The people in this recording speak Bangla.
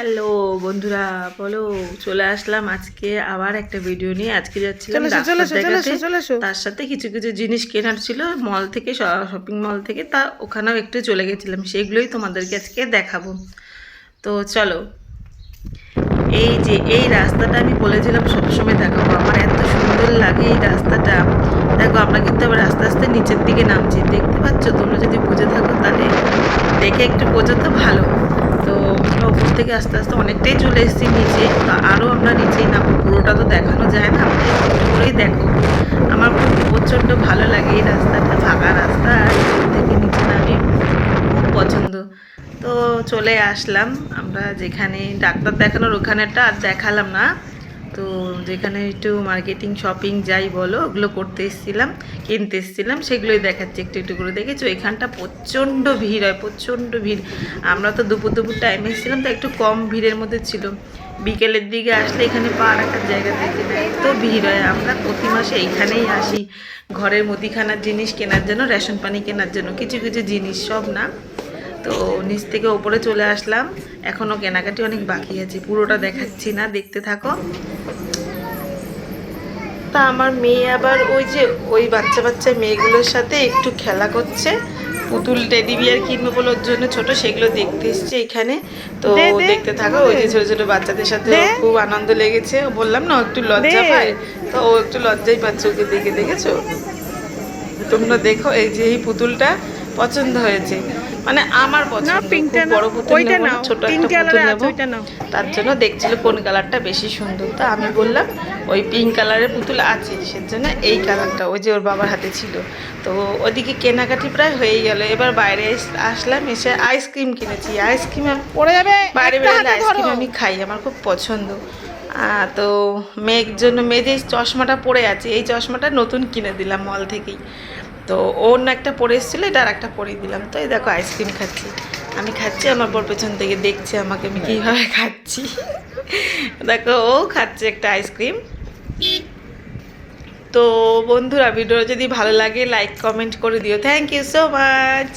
হ্যালো বন্ধুরা বলো চলে আসলাম আজকে আবার একটা ভিডিও নিয়ে। আজকে যাচ্ছিলাম। তার সাথে কিছু কিছু জিনিস কেনার ছিল মল থেকে শপিং মল থেকে তা ওখানেও একটু চলে গেছিলাম। সেগুলোই তোমাদেরকে আজকে দেখাবো। তো চলো এই যে এই রাস্তাটা আমি বলেছিলাম সবসময় দেখাবো। আমার এত সুন্দর লাগে এই রাস্তাটা। দেখো আমরা কিন্তু আবার আস্তে আস্তে নিচের দিকে নামছি। দেখতে পাচ্ছ? তোমরা যদি বুঝে থাকো তাহলে দেখে একটু বোঝো তো ভালো। উপর থেকে আস্তে আস্তে অনেকটাই চলে এসেছি, নিচে। তো আরও আমরা নিচেই নামবো, পুরোটা তো দেখানো যায় না আমরা একটু করেই দেখো। আমার খুব প্রচণ্ড ভালো লাগে এই রাস্তাটা, ফাঁকা রাস্তা, আর থেকে নিচে নামি খুব পছন্দ। তো চলে আসলাম, আমরা যেখানে ডাক্তার দেখানোর ওখানেটা আর দেখালাম না। তো যেখানে একটু মার্কেটিং শপিং যাই বলো, ওগুলো করতে এসেছিলাম, কিনতে এসেছিলাম, সেগুলোই দেখাচ্ছি, একটু একটু করে দেখেছ। এখানটা প্রচণ্ড ভিড় হয়, প্রচণ্ড ভিড়। আমরা তো দুপুর দুপুর টাইমে এসেছিলাম, তো একটু কম ভিড়ের মধ্যে ছিল। বিকেলের দিকে আসলে এখানে পা রাখার জায়গা থাকে এত ভিড় হয়। আমরা প্রতি মাসে এইখানেই আসি। ঘরের মুদিখানার জিনিস কেনার জন্য রেশন পানি কেনার জন্য, কিছু কিছু জিনিস, সব না। তো নিচ থেকে ওপরে চলে আসলাম। এখনও কেনাকাটি অনেক বাকি আছে পুরোটা দেখাচ্ছি না দেখতে থাকো। তা আমার মেয়ে আবার ওই যে ওই বাচ্চা বাচ্চা মেয়েগুলোর সাথে একটু খেলা করছে। পুতুল টেডি বিয়ার কিনবে বলে ওর জন্য ছোট সেগুলো দেখতে এসছে এখানে। তো। দেখতে থাকো ওই যে ছোট ছোট বাচ্চাদের সাথে খুব আনন্দ লেগেছে। বললাম না একটু লজ্জা। পায়। তো ও একটু লজ্জাই পাচ্ছে ওকে দেখে দেখেছ? তোমরা দেখো এই যে এই পুতুলটা। পছন্দ হয়েছে। মানে আমার পছন্দ পিঙ্কটা বড় পুতুল না, নাও ছোট একটা পুতুল নেব। তার জন্য দেখছিল কোন কালারটা বেশি সুন্দর। তা আমি বললাম ওই পিঙ্ক কালারের পুতুল আছে সেজন্য এই কালারটা ওই যে ওর বাবার হাতে ছিল। তো ওদিকে কেনাকাটি প্রায় হয়েই গেল। এবার বাইরে আসলাম এসে আইসক্রিম কিনেছি। আইসক্রিম পড়ে যাবে বাইরে বেরোলে আইসক্রিম আমি খাই আমার খুব পছন্দ। তো মেয়ের জন্য মেয়ে যে চশমাটা পরে আছে এই চশমাটা নতুন কিনে দিলাম মল থেকেই। তো অন্য একটা পরে এসেছিল, এটা আর একটা পরে দিলাম। তো এই দেখো আইসক্রিম খাচ্ছি। আমি খাচ্ছি, আমার বর পেছন থেকে দেখছে আমাকে, আমি কীভাবে খাচ্ছি। দেখো, ও খাচ্ছে একটা আইসক্রিম তো বন্ধুরা ভিডিও যদি ভালো লাগে লাইক কমেন্ট করে দিও। Thank you so much